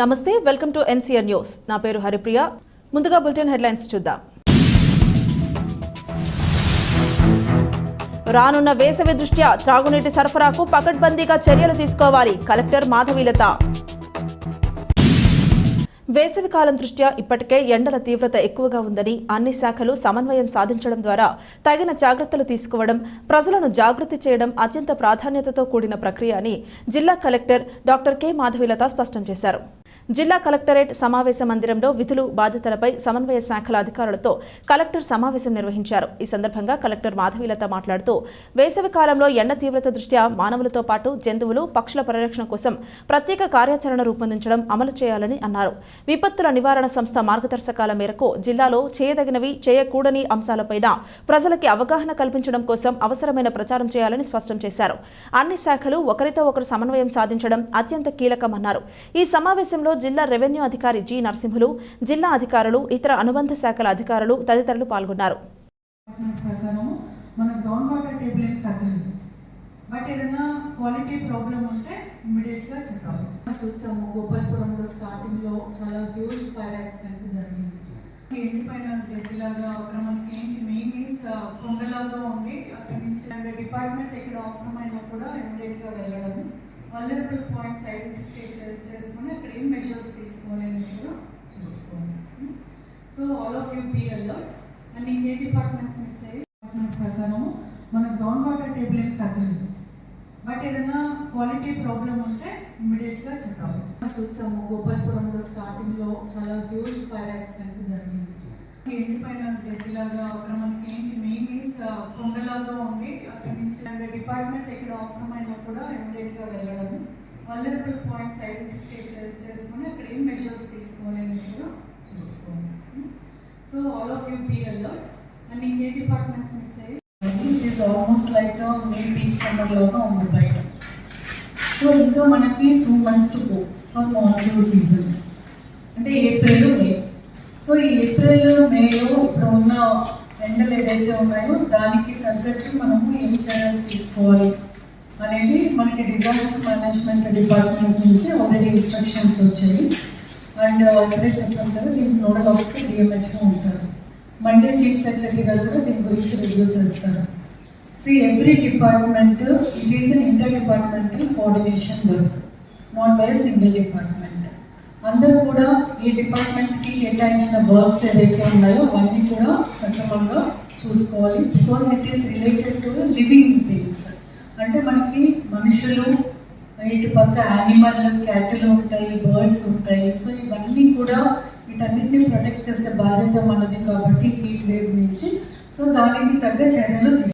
నమస్తే welcome to NCR news. నా పేరు హరిప్రియ. ముందుగా బులెటిన్ హెడ్లైన్స్ చూద్దాం. రానున్న వేసవి దృష్ట్యా త్రాగునీటి సరఫరాకు పకడ్బందీగా చర్యలు తీసుకోవాలి కలెక్టర్ మాధవీలత. వేసవి కాలం దృష్ట్యా ఇప్పటికే ఎండల తీవ్రత ఎక్కువగా ఉందని అన్ని శాఖలు సమన్వయం సాధించడం ద్వారా తగిన జాగ్రత్తలు తీసుకోవడం ప్రజలను జాగృతి చేయడం అత్యంత ప్రాధాన్యతతో కూడిన ప్రక్రియ అని జిల్లా కలెక్టర్ డాక్టర్ కె. మాధవీలత స్పష్టం చేశారు. జిల్లా కలెక్టరేట్ సమావేశ మందిరంలో విధులు బాధ్యతలపై సమన్వయ శాఖల అధికారులతో కలెక్టర్ సమావేశం నిర్వహించారు. ఈ సందర్భంగా కలెక్టర్ మాధవీలత మాట్లాడుతూ వేసవి కాలంలో ఎండ తీవ్రత దృష్ట్యా మానవులతో పాటు జంతువులు పక్షుల పరిరక్షణ కోసం ప్రత్యేక కార్యాచరణ రూపొందించడం అమలు చేయాలని అన్నారు. విపత్తుల నివారణ సంస్థ మార్గదర్శకాల మేరకు జిల్లాలో చేయదగినవి చేయకూడని అంశాలపైన ప్రజలకి అవగాహన కల్పించడం కోసం అవసరమైన ప్రచారం చేయాలని స్పష్టం చేశారు. అన్ని శాఖలు ఒకరితో ఒకరు సమన్వయం సాధించడం అత్యంత కీలకమన్నారు. ఈ సమావేశంలో జిల్లా రెవెన్యూ అధికారి జి. నరసింహులు జిల్లా అధికారులు ఇతర అనుబంధ శాఖల అధికారులు తదితరులు పాల్గొన్నారు డిపార్ట్మెంట్ ప్రకారం మన గ్రౌండ్ వాటర్ టేబుల్ ఏం తగ్గలేదు బట్ ఏదైనా క్వాలిటీ ప్రాబ్లం ఉంటే ఇమీడియట్గా చెప్పాలి చూస్తాము గోపాల్పురంలో స్టార్టింగ్లో చాలా హ్యూజ్ ఫైర్ యాక్సిడెంట్ జరిగింది. ఎండిపోయిన గడ్డిలాగా అక్కడ మనకి ఏంటి మెయిన్ మీన్స్ కొంగలాగా ఉంది. అక్కడి నుంచి అండ్ డిపార్ట్మెంట్ ఎక్కడ అవసరమైనా కూడా ఇమీడియట్గా వెళ్ళడం వలరబుల్ పాయింట్స్ ఐడెంటిఫై చేసుకుని అక్కడ ఏం మెజర్స్ తీసుకోవాలి అనేది కూడా చూసుకోండి so all of you be alert and ఇంకే డిపార్ట్మెంట్స్ మిస్ అయ్యి డిపార్ట్మెంట్ ప్రకారం మన గ్రౌండ్ వాటర్ టేబుల్ ఏం తగ్గలేదు. ఏదైనా క్వాలిటీ ప్రాబ్లం ఉంటే ఇమీడియట్గా చెప్పాలి. చూస్తాము గోపాల్పురంలో స్టార్టింగ్లో చాలా హ్యూజ్ ఫైర్ యాక్సిడెంట్ జరిగింది. ఎండిపోయిన గడ్డిలాగా అక్కడ మనకి ఏంటి మెయిన్ ఈస్ కొంగలాగా ఉంది. అక్కడి నుంచి డిపార్ట్మెంట్ ఎక్కడ అవసరమైనా కూడా ఇమీడియట్గా వెళ్ళడం. వలరబుల్ పాయింట్స్ ఐడెంటిఫై చేసుకుని అక్కడ ఏం మెజర్స్ తీసుకోవాలి కూడా చూసుకోవాలి. So all of you be alert and ఇంకే డిపార్ట్మెంట్స్ మిస్ అయ్యి it is almost like May peak సమ్మర్లోగా ఉంది బయట. సో ఇంకా మనకి two months to go for monsoon season అంటే ఏప్రిల్ మే సో ఈ ఏప్రిల్ మేలో ఇప్పుడు ఉన్న ఎండలు ఏదైతే ఉన్నాయో దానికి తగ్గట్టు మనము ఏం చర్యలు తీసుకోవాలి అనేది మనకి డిజాస్టర్ మేనేజ్మెంట్ డిపార్ట్మెంట్ నుంచి ఆల్రెడీ ఇన్స్ట్రక్షన్స్ వచ్చాయి. అండ్ ఇప్పుడే చెప్పాను కదా దీనికి నోడల్ ఆఫీసర్ డిఎంహెచ్ఓ ఉంటారు. మండే చీఫ్ సెక్రటరీ గారు కూడా దీని గురించి రివ్యూ చేస్తారు. See every department it is an inter departmental coordination work not by single department అందరూ కూడా ఈ డిపార్ట్మెంట్కి కేటాయించిన వర్క్స్ ఏదైతే ఉన్నాయో అవన్నీ కూడా సక్రమంగా చూసుకోవాలి. Because it is related to living things అంటే మనకి మనుషులు ఇటు పక్క యానిమల్ క్యాటిల్ ఉంటాయి బర్డ్స్ ఉంటాయి. సో ఇవన్నీ కూడా వీటన్నిటిని ప్రొటెక్ట్ చేసే బాధ్యత మనది కాబట్టి హీట్ వేవ్ నుంచి. సో దానికి తగ్గ చర్యలు తీసుకుంటాం